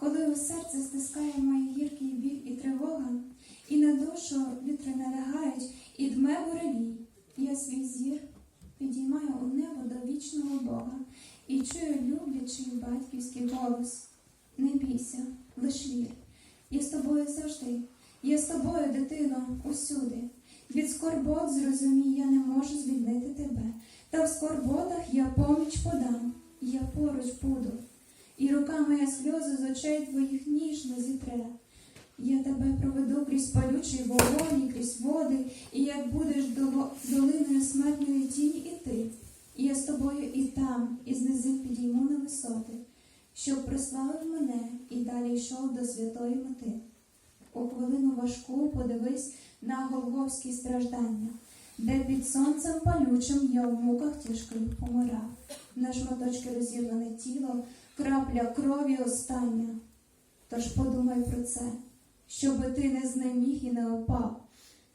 коли у серце стискає моє гіркий біль і тривога, і на душу вітри налягають, і дме буревій, я свій зір підіймаю у небо до вічного Бога і чую люблячий батьківський голос. Не бійся, лиш вір. Я з тобою завжди, я з тобою, дитино, усюди. Від скорбот зрозумій, я не можу звільнити тебе. Та в скорботах я поміч подам, я поруч буду. Рука моя сльози з очей твоїх ніжно зітре. Я тебе проведу крізь палючий вогонь, крізь води, і як будеш долиною смертної тіні і я з тобою і там, і з низин підійму на висоти, щоб прославив мене і далі йшов до святої мети. У хвилину важку подивись на голговські страждання, де під сонцем палючим я в муках тяжких помирав. На шматочки розірване тіло, крапля крові остання. Тож подумай про це, щоби ти не знеміг і не опав.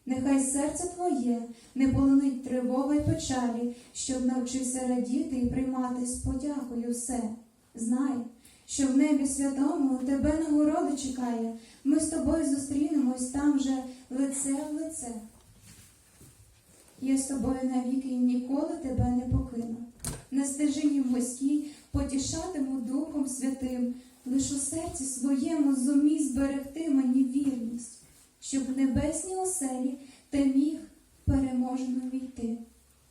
Нехай серце твоє не полонить тривоги й печалі, щоб навчився радіти і приймати з подякою все. Знай, що в небі святому тебе нагорода чекає. Ми з тобою зустрінемось там же лице в лице. Я з тобою навіки і ніколи тебе не покину. На стежині вузькій потішатиму Духом Святим, лиш у серці своєму зумій зберегти мені вірність, щоб в небесній оселі ти міг переможено війти.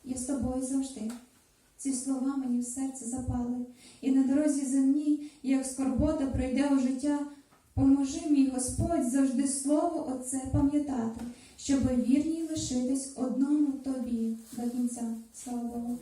Я з тобою завжди. Ці слова мені в серце запали, і на дорозі земній, як скорбота прийде у життя, поможи мій Господь завжди слово Оце пам'ятати, щоби вірній лишитись одному тобі до кінця. Слава Богу.